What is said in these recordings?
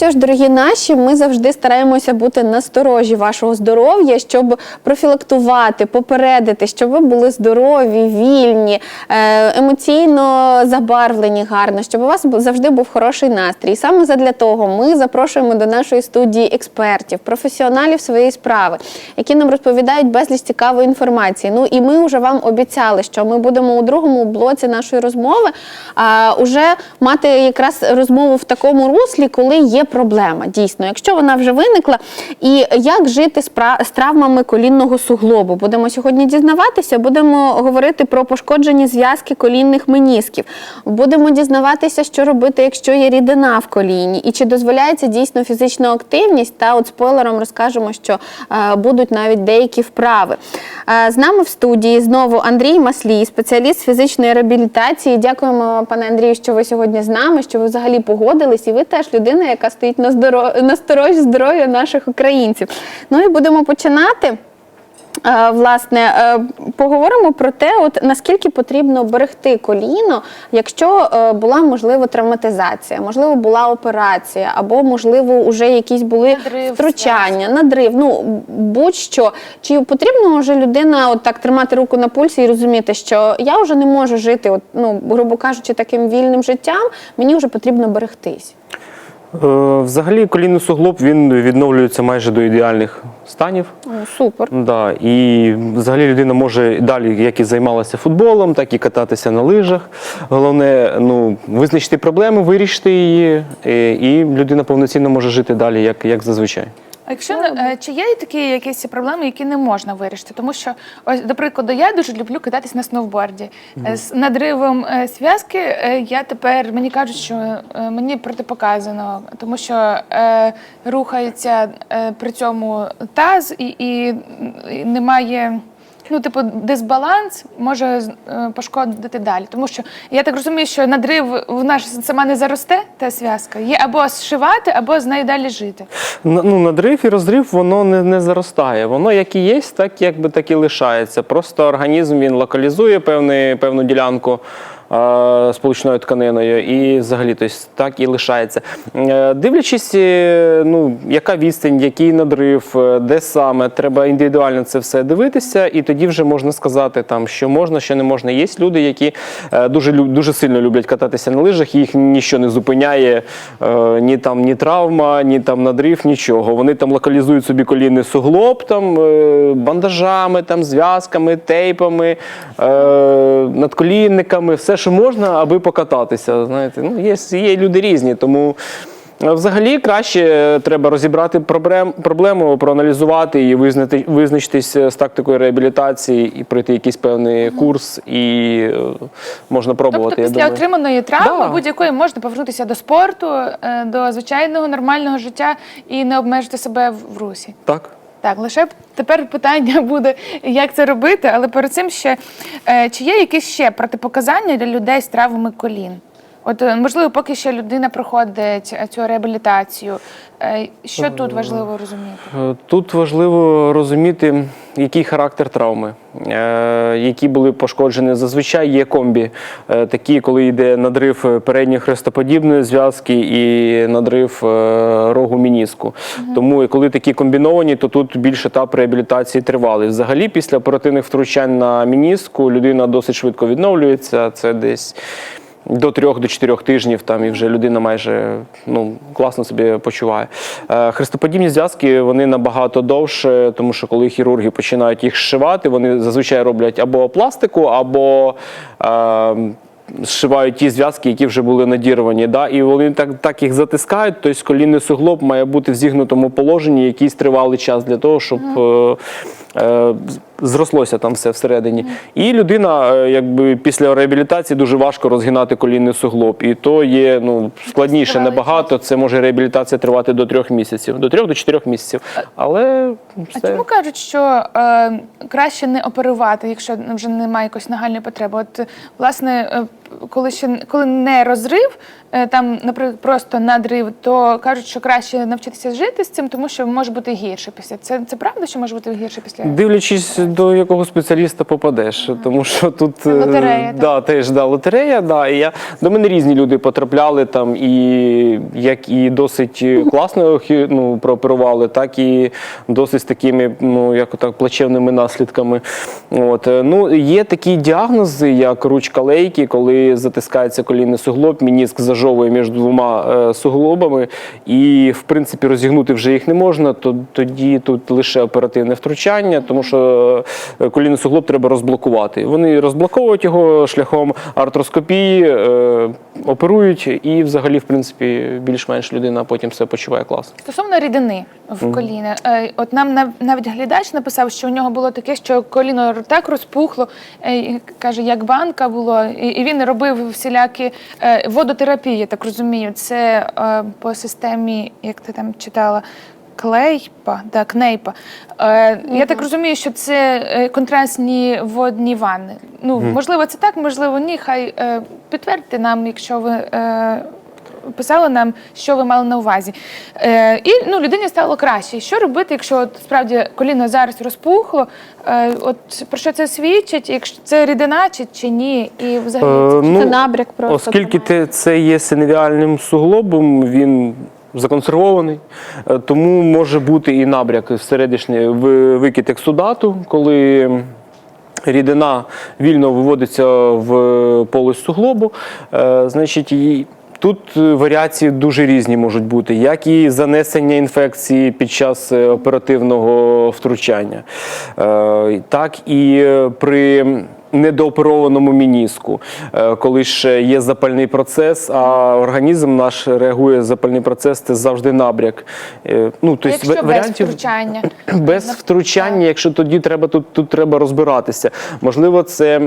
що ж, дорогі наші, ми завжди стараємося бути насторожі вашого здоров'я, щоб профілактувати, попередити, щоб ви були здорові, вільні, е, емоційно забарвлені гарно, щоб у вас завжди був хороший настрій. І саме задля того ми запрошуємо до нашої студії експертів, професіоналів своєї справи, які нам розповідають безліч цікавої інформації. Ну і ми вже вам обіцяли, що ми будемо у другому блоці нашої розмови а, уже мати якраз розмову в такому руслі, коли є проблема. Дійсно, якщо вона вже виникла, і як жити з, травмами колінного суглобу. Будемо сьогодні дізнаватися, будемо говорити про пошкоджені зв'язки колінних менісків. Будемо дізнаватися, що робити, якщо є рідина в коліні, і чи дозволяється дійсно фізична активність. Та от спойлером розкажемо, що е, будуть навіть деякі вправи. Е, з нами в студії знову Андрій Маслій, спеціаліст фізичної реабілітації. Дякуємо, пане Андрію, що ви сьогодні з нами, що ви взагалі погодились, і ви теж людина, яка стоїть на здоро... на сторожі здоров'я наших українців. Ну і будемо починати. Власне, е, поговоримо про те, от наскільки потрібно берегти коліно, якщо е, була можливо травматизація, можливо, була операція, або можливо, вже якісь були Надрив, втручання, надрив. Ну будь-що. Чи потрібно вже людина от так тримати руку на пульсі і розуміти, що я вже не можу жити, от, ну грубо кажучи, таким вільним життям, мені вже потрібно берегтись. Е, Взагалі колінний суглоб він відновлюється майже до ідеальних станів. Супер. Да, і взагалі людина може далі, як і займалася футболом, так і кататися на лижах. Головне ну, визначити проблему, вирішити її, е, і людина повноцінно може жити далі, як, як зазвичай. А якщо не- чи є такі якісь проблеми, які не можна вирішити? Тому що, ось, до прикладу, я дуже люблю кататись на сноуборді. Е, З надривом е, зв'язки е, я тепер мені кажуть, що мені протипоказано, тому що е, рухається е, при цьому таз і, і, і немає. Ну, типу, дисбаланс може е, пошкодити далі. Тому що я так розумію, що надрив в нас сама не заросте, та зв'язка. Є або зшивати, або з нею далі жити. Ну, надрив і розрив воно не, не заростає. Воно як і є, так якби так і лишається. Просто організм він локалізує певний, певну ділянку. Сполучною тканиною, і взагалі тобто, так і лишається. Е, Дивлячись, е, ну, яка відстань, який надрив, е, де саме, треба індивідуально це все дивитися, і тоді вже можна сказати, там, що можна, що не можна. Є люди, які дуже, дуже сильно люблять кататися на лижах, їх нічого не зупиняє, ні там ні травма, ні там надрив, нічого. Вони там локалізують собі колінний суглоб там, бандажами, там, зв'язками, тейпами, надколінниками, все, що можна, аби покататися. Знаєте, ну, є, є люди різні, тому. е, Взагалі краще треба розібрати проблем, проблему, проаналізувати і визнати, визначитись з тактикою реабілітації і пройти якийсь певний курс, і е, можна пробувати. Тобто я після думаю. отриманої травми Да. будь-якої можна повернутися до спорту, е, до звичайного нормального життя і не обмежити себе в- в русі. Так. Так, лише тепер питання буде, як це робити, але перед цим ще е, чи є якісь ще протипоказання для людей з травмами колін? От е, можливо, поки ще людина проходить е, цю реабілітацію. Е, Що тут важливо розуміти? Тут важливо розуміти, який характер травми, які були пошкоджені. Зазвичай є комбі, такі, коли йде надрив передньої хрестоподібної зв'язки і надрив рогу мініску. Тому, коли такі комбіновані, то тут більш етап реабілітації тривалий. Взагалі, після оперативних втручань на мініску людина досить швидко відновлюється. Це десь. До трьох до чотирьох тижнів там і вже людина майже ну класно собі почуває. Е, хрестоподібні зв'язки вони набагато довше, тому що коли хірурги починають їх зшивати, вони зазвичай роблять або пластику, або е, зшивають ті зв'язки, які вже були надірвані. Да? І вони так, так їх затискають. Тобто колінний суглоб має бути в зігнутому положенні якийсь тривалий час для того, щоб. е, е, Зрослося там все всередині, і людина, е, якби після реабілітації дуже важко розгинати колінний суглоб, і то є ну складніше набагато. Це може реабілітація тривати до трьох місяців, до трьох до чотирьох місяців. Але А чому кажуть, що е, краще не оперувати, якщо вже немає якоїсь нагальної потреби? От, власне, е, коли ще коли не розрив, е, там, наприклад, просто надрив, то кажуть, що краще навчитися жити з цим, тому що може бути гірше після. Це, це правда, що може бути гірше після? Дивлячись, до якого спеціаліста попадеш, тому що тут е, Лотерея, да, теж да, лотерея. Да, і я, до мене різні люди потрапляли там, і як і досить класно ну, прооперували, так і досить з такими, ну як так, плачевними наслідками. От е, ну є такі діагнози, як ручка лейки, коли затискається колінний суглоб, мініск зажовує між двома е, суглобами, і в принципі розігнути вже їх не можна. То тоді тут лише оперативне втручання, тому що е, колінний суглоб треба розблокувати. Вони розблоковують його шляхом артроскопії, е, оперують, і взагалі, в принципі, більш-менш людина потім все почуває класно. Стосовно рідини в коліні, е, от нам навіть глядач написав, що у нього було таке, що коліно так розпухло, каже, як банка було, і, він робив всілякі водотерапії, так розумію. Це по системі, як ти там читала. Клейпа, да, кнейпа. Е, Я так розумію, що це е, контрастні водні ванни. Ну, можливо, це так, можливо, ні. Хай е, підтвердьте нам, якщо ви е, писали нам, що ви мали на увазі. Е, і ну, людині стало краще. Що робити, якщо от, справді коліно зараз розпухло? Е, от про що це свідчить? Якщо це рідина чи, чи ні? І взагалі Е, це Це набряк просто. Оскільки те- це є синовіальним суглобом, він законсервований, е, тому може бути і набряк всередишній в- викид ексудату, коли рідина вільно виводиться в полость суглобу. Е, Значить, Тут варіації дуже різні можуть бути, як і занесення інфекції під час е, оперативного втручання, так і при недооперованому мініску, е, коли ще є запальний процес, а організм наш реагує запальний процес, це завжди набряк. Е, Ну, тобто якщо без варіантів втручання. без втручання, якщо тоді треба тут, тут треба розбиратися. Можливо, це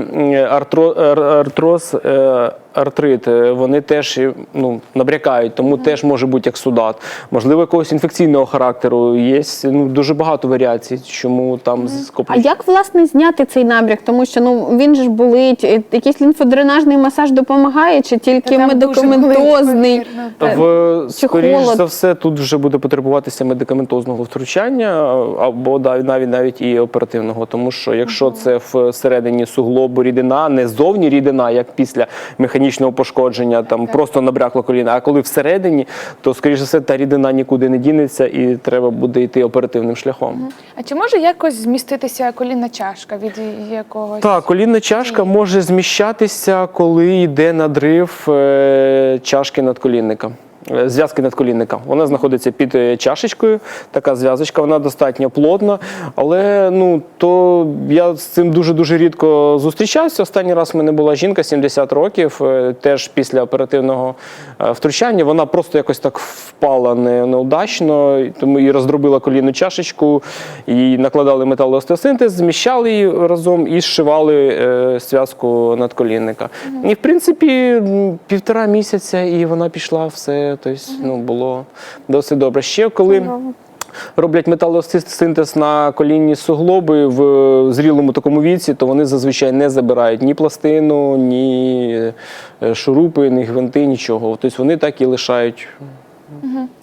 артро, артроз, е, артрит. Вони теж ну, набрякають, тому теж може бути як судат. Можливо, якогось інфекційного характеру. Є ну, дуже багато варіацій, чому там А як власне зняти цей набряк? Тому що ну він же ж болить. Е, Якийсь лімфодренажний масаж допомагає, чи тільки там дуже медикаментозний? болить, ну, В, чи скоріш холод? за все, тут вже буде потребуватися медикаментозного втручання або да- навіть навіть і оперативного. Тому що якщо це всередині суглобу рідина, не зовні рідина, як після механічного пошкодження, там просто набрякло коліна. А коли всередині, то скоріш за все та рідина нікуди не дінеться, і треба буде йти оперативним шляхом. А чи може якось зміститися колінна чашка від якогось? Так, колінна чашка може зміщатися, коли йде надрив чашки чашки надколінника. Е, Зв'язки надколінника. Вона знаходиться під е, чашечкою, така зв'язочка, вона достатньо плотна. Але ну то я з цим дуже дуже рідко зустрічався. Останній раз в мене була жінка 70 років, е, теж після оперативного втручання. Вона просто якось так впала неудачно, тому і роздробила колінну чашечку, і накладали металоостеосинтез, зміщали її разом і зшивали зв'язку надколінника. І в принципі півтора місяця, і вона пішла все. Тобто, ну було досить добре. Ще коли. Роблять металосинтез на колінні суглоби в зрілому такому віці, то вони зазвичай не забирають ні пластину, ні е, шурупи, ні гвинти, нічого. Тобто вони так і лишають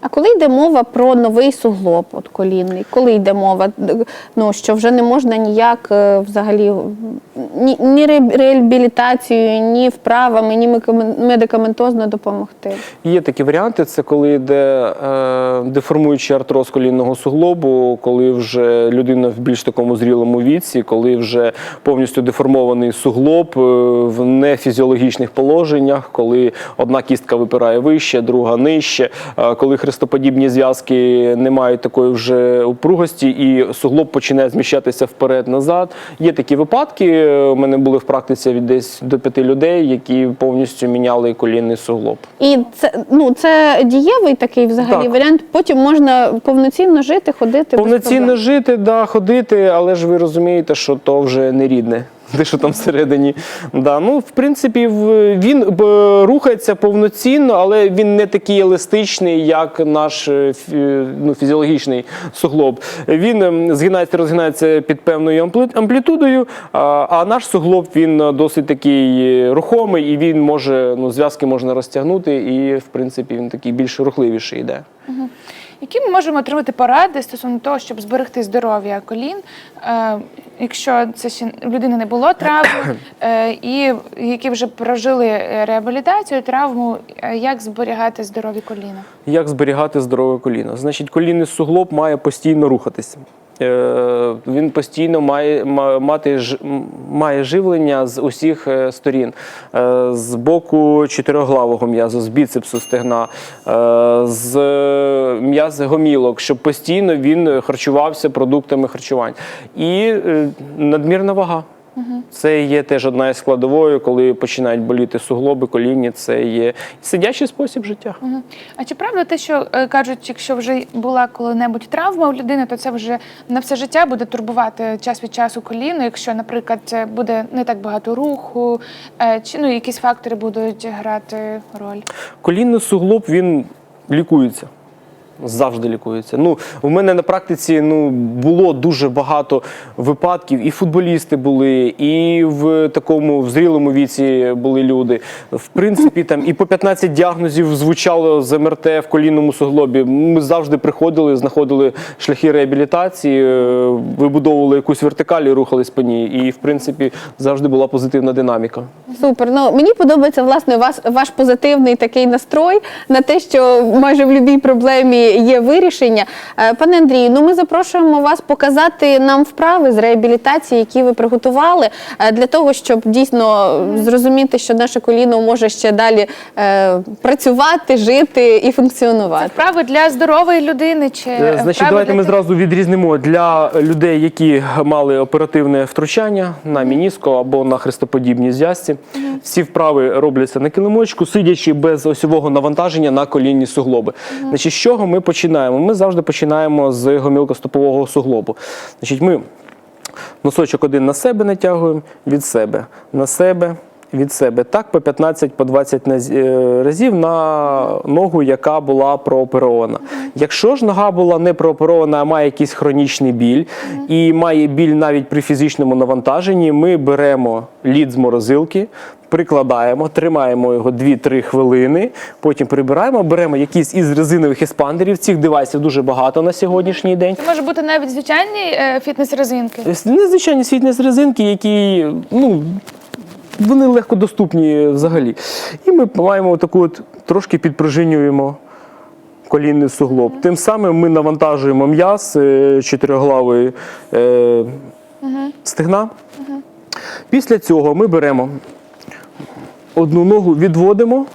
А коли йде мова про новий суглоб, от колінний, коли йде мова, ну що вже не можна ніяк е, взагалі ні, ні ре- реабілітацією, ні вправами, ні медикаментозно допомогти. Є такі варіанти: це коли йде е, деформуючий артроз колінного суглобу, коли вже людина в більш такому зрілому віці, коли вже повністю деформований суглоб е, в нефізіологічних положеннях, коли одна кістка випирає вище, друга нижче, е, коли хрестоподібні зв'язки не мають такої вже упругості, і суглоб починає зміщатися вперед-назад. Є такі випадки. У мене були в практиці від десь до п'яти людей, які повністю міняли колінний суглоб. І це ну це дієвий такий взагалі Так. варіант. Потім можна повноцінно жити, ходити Повноцінно проблем. жити, да, ходити, але ж ви розумієте, що то вже не рідне. Те, що там всередині. Да, ну, в принципі, він рухається повноцінно, але він не такий еластичний, як наш е, ну, фізіологічний суглоб. Він ем, згинається, розгинається під певною амплітудою, а, наш суглоб він е, досить такий е, рухомий і він може, ну, зв'язки можна розтягнути, і в принципі він такий більш рухливіший йде. Які ми можемо отримати поради стосовно того, щоб зберегти здоров'я колін, е, якщо це ще в людини не було травм, е, і які вже прожили е, реабілітацію, травму, е, як зберігати здорові коліна? Як зберігати здорове коліно? Значить, колінний суглоб має постійно рухатися. Е, Він постійно має мати має живлення з усіх е, сторін, Е, з боку чотириглавого м'язу, з біцепсу стегна, з м'яз гомілок, щоб постійно він харчувався продуктами харчувань. І надмірна вага. Це є теж одна із складовою, коли починають боліти суглоби, колінні, це є сидячий спосіб життя. Мгм. А чи правда те, що е, кажуть, якщо вже була коли-небудь травма у людини, то це вже на все життя буде турбувати час від часу коліно, якщо, наприклад, буде не так багато руху, е, чи ну якісь фактори будуть грати роль? Колінний суглоб він лікується. Завжди лікується. Ну, у мене на практиці ну, було дуже багато випадків. І футболісти були, і в такому в зрілому віці були люди. В принципі, там і по 15 діагнозів звучало з МРТ в колінному суглобі. Ми завжди приходили, знаходили шляхи реабілітації, е, вибудовували якусь вертикаль і рухались по ній. І, в принципі, завжди була позитивна динаміка. Супер. Ну мені подобається власне вас, ваш позитивний такий настрой на те, що майже в будь-якій проблемі є вирішення. Е, Пане Андрію, ну ми запрошуємо вас показати нам вправи з реабілітації, які ви приготували, е, для того, щоб дійсно зрозуміти, що наше коліно може ще далі е, працювати, жити і функціонувати. Вправи для здорової людини чи Значить, давайте для ми зразу відрізнимо для людей, які мали оперативне втручання на мініско або на хрестоподібній зв'язці. Всі вправи робляться на килимочку, сидячи без осьового навантаження на колінні суглоби. Значить, з чого ми починаємо? Ми завжди починаємо з гомілкостопового суглобу. Значить, ми носочок один на себе натягуємо, від себе, на себе. Від себе так по 15 по 20 наз- е, разів на ногу, яка була прооперована. Якщо ж нога була не прооперована, а має якийсь хронічний біль і має біль навіть при фізичному навантаженні, ми беремо лід з морозилки, прикладаємо, тримаємо його 2-3 хвилини, потім прибираємо, беремо якийсь із резинових еспандерів. Цих девайсів дуже багато на сьогоднішній день. Це може бути навіть звичайні е, фітнес-резинки. Незвичайні фітнес резинки, які ну, вони легко доступні взагалі. І ми маємо таку от трошки підпружинюємо колінний суглоб. Тим самим ми навантажуємо м'яз е, чотириглавої е, стегна. Після цього ми беремо одну ногу, відводимо,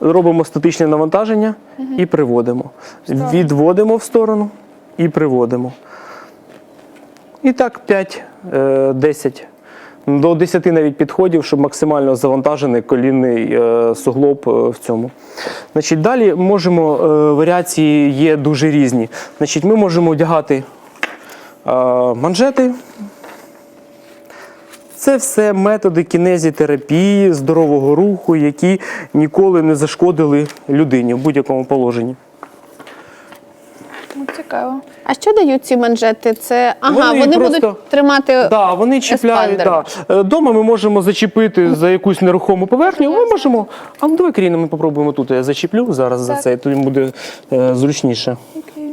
робимо статичне навантаження і приводимо. Відводимо в сторону і приводимо. І так 5-10. До 10 навіть підходів, щоб максимально завантажений колінний е, суглоб е, в цьому. Значить, далі можемо, е, варіації є дуже різні. Значить, ми можемо одягати манжети. Це все методи кінезітерапії, здорового руху, які ніколи не зашкодили людині в будь-якому положенні. Цікаво. А що дають ці манжети? Це ага, Вони вони, просто- будуть тримати Да, вони чіпляють. Да. Е, Дома ми можемо зачепити за якусь нерухому поверхню. Ми можемо. А ну давай Каріна, ми попробуємо тут. Я зачіплю зараз за це, то їм буде е, зручніше. Окей.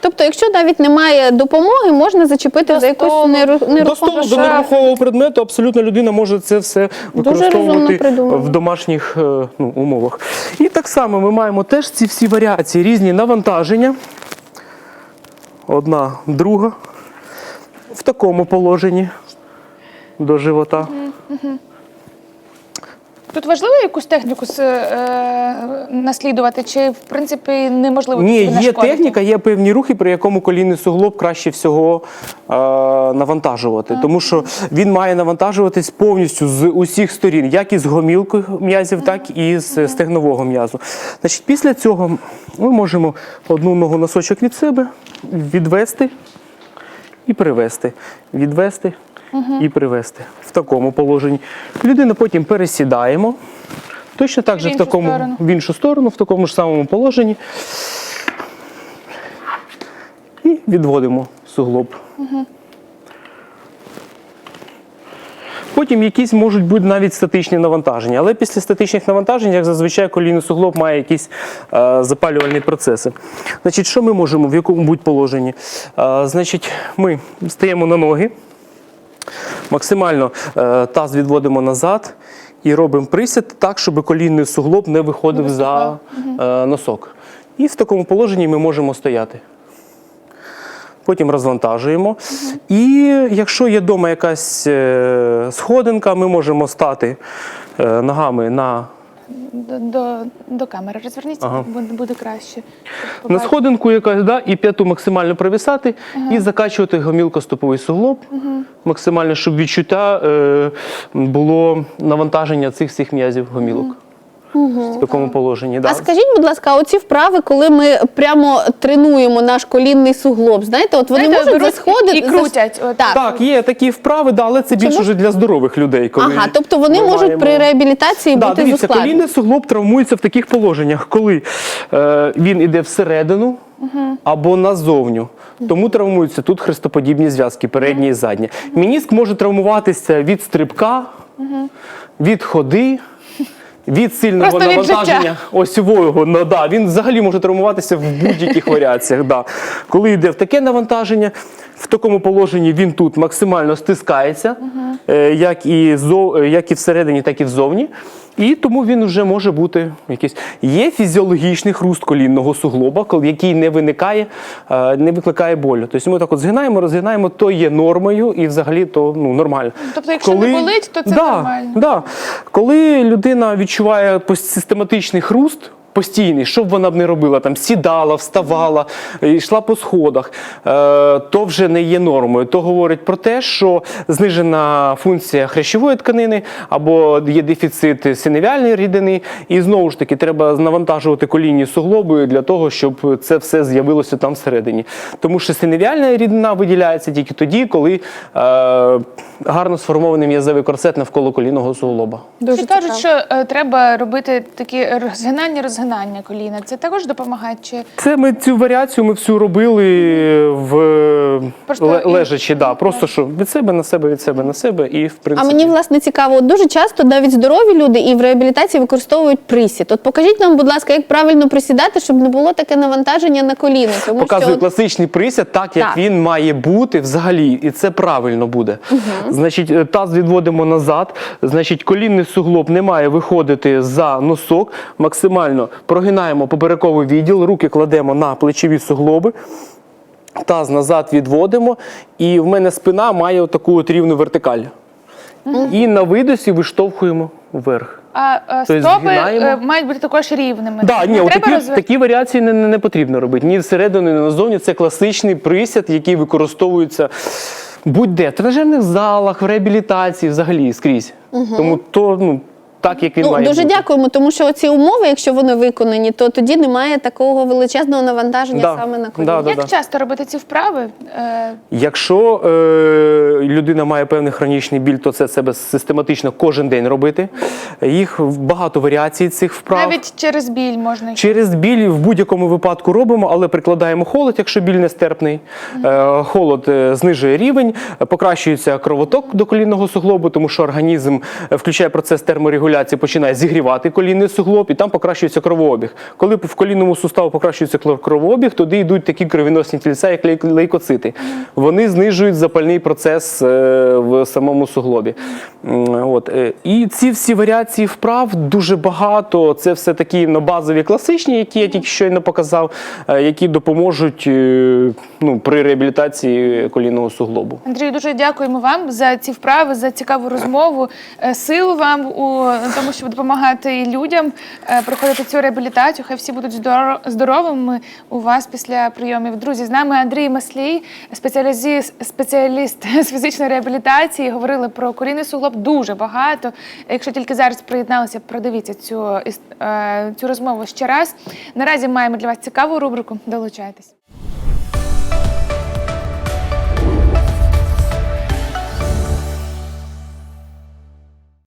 Тобто, якщо навіть немає допомоги, можна зачепити До за якусь столу. неру- До нерухому столу, до шафу. нерухомого предмету абсолютно людина може це все використовувати в домашніх е, ну, умовах. І так само ми маємо теж ці всі варіації, різні навантаження. Одна, друга. В такому положенні до живота. Тут важливо якусь техніку с- е, наслідувати, чи в принципі неможливо Ні, є нашкодити? техніка, є певні рухи, при якому колінний суглоб краще всього е, навантажувати. Тому що він має навантажуватись повністю з усіх сторін, як із гомілкою м'язів, так і з стегнового м'язу. Значить, після цього ми можемо одну ногу носочок від себе відвести і привести. Відвести і привести. В такому положенні. Людину потім пересідаємо. Точно так же в такому сторону. в іншу сторону, в такому ж самому положенні. І відводимо суглоб. Потім якісь можуть бути навіть статичні навантаження, але після статичних навантажень, як зазвичай, колінний суглоб має якісь е, запалювальні процеси. Значить, що ми можемо в якому будь положенні? Е, значить, ми стаємо на ноги, максимально е, таз відводимо назад і робимо присід так, щоб колінний суглоб не виходив за е, носок. І в такому положенні ми можемо стояти. Потім розвантажуємо. І якщо є вдома якась е, сходинка, ми можемо стати е, ногами на, До, до, до камери розверніться, Ага. буде, буде краще. на сходинку якась, да, і п'яту максимально провисати, і закачувати гомілкоступовий суглоб, максимально, щоб відчуття е, було навантаження цих всіх м'язів гомілок. В такому положенні. Да. А скажіть, будь ласка, оці вправи, коли ми прямо тренуємо наш колінний суглоб, знаєте, от вони Знаєте, можуть засходити і крутять. От. Так. Так, є такі вправи, да, але це більше вже для здорових людей. Коли Ага, тобто вони можуть маємо- при реабілітації Да, бути дивіться, зускладнені. колінний суглоб травмується в таких положеннях, коли е, він іде всередину або назовню. Тому травмуються тут хрестоподібні зв'язки, передні і задні. Мініск може травмуватися від стрибка, від ходи. Від сильного Просто від навантаження осьового, ну, да, він взагалі може травмуватися в будь-яких варіаціях. Да. Коли йде в таке навантаження, в такому положенні він тут максимально стискається, е, як, і зо, е, як і всередині, так і взовні. І тому він вже може бути якийсь. Є фізіологічний хруст колінного суглоба, коли- який не виникає, е, не викликає болю. Тобто ми так от згинаємо, розгинаємо, то є нормою і взагалі то ну, нормально. Тобто, якщо не болить, то це да, нормально. Да. Коли людина відчуває систематичний хруст. Постійний, що б вона б не робила, там сідала, вставала, йшла по сходах, е, то вже не є нормою. То говорить про те, що знижена функція хрящової тканини або є дефіцит синевіальної рідини, і знову ж таки треба навантажувати колінні суглоби для того, щоб це все з'явилося там всередині. Тому що синевіальна рідина виділяється тільки тоді, коли е, гарно сформований м'язовий корсет навколо колінного суглоба. Дуже кажуть, що е, треба робити такі розгинання, розгинання коліна. Це також допомагає? Чи Це ми цю варіацію ми всю робили в Просто ле- і- да, просто що від себе на себе, від себе на себе, і в А принципі. мені власне цікаво, от дуже часто навіть здорові люди і в реабілітації використовують присід. От покажіть нам, будь ласка, як правильно присідати, щоб не було таке навантаження на коліно. Тому Показую що класичний присід, так як Так. він має бути взагалі, і це правильно буде. Значить, е, таз відводимо назад. Значить, колінний суглоб не має виходити за носок. Максимально прогинаємо поперековий відділ, руки кладемо на плечові суглоби. Таз назад відводимо, і в мене спина має таку от рівну вертикаль. І на видосі виштовхуємо вверх. а, е, Тобто стопи згинаємо. е, мають бути також рівними? Да, ні, треба такі, розв- такі варіації не, не, не потрібно робити. Ні всередину, ні назовні. Це класичний присід, який використовується будь-де в тренажерних залах, в реабілітації, взагалі скрізь. Тому то ну, так, як він Ну, має дуже бути. дякуємо, тому що ці умови, якщо вони виконані, то тоді немає такого величезного навантаження Да. саме на коліно. Да, да. Як часто робити ці вправи? Е, Якщо е, людина має певний хронічний біль, то це себе систематично кожен день робити. Їх багато варіацій цих вправ. Навіть через біль можна. Через біль в будь-якому випадку робимо, але прикладаємо холод, якщо біль нестерпний. Е, Холод е, знижує рівень, покращується кровоток до колінного суглобу, тому що організм е, включає процес терморегуляції, починає зігрівати колінний суглоб, і там покращується кровообіг. Коли в колінному суставу покращується кровообіг, туди йдуть такі кровіносні тільця, як лей- лейкоцити. Вони знижують запальний процес е, в самому суглобі. От. е, І ці всі варіації вправ дуже багато. Це все такі ну, базові класичні, які я тільки щойно показав, е, які допоможуть ну, при реабілітації колінного суглобу. Андрію, дуже дякуємо вам за ці вправи, за цікаву розмову. Сил вам у тому, щоб допомагати людям е, проходити цю реабілітацію. Хай всі будуть здоро- здоровими у вас після прийомів. Друзі, з нами Андрій Маслій, спеціалізі- спеціаліст з фізичної реабілітації. Говорили про колінний суглоб дуже багато. Якщо тільки зараз приєдналися, продивіться цю, іс- е, цю розмову ще раз. Наразі маємо для вас цікаву рубрику. Долучайтесь.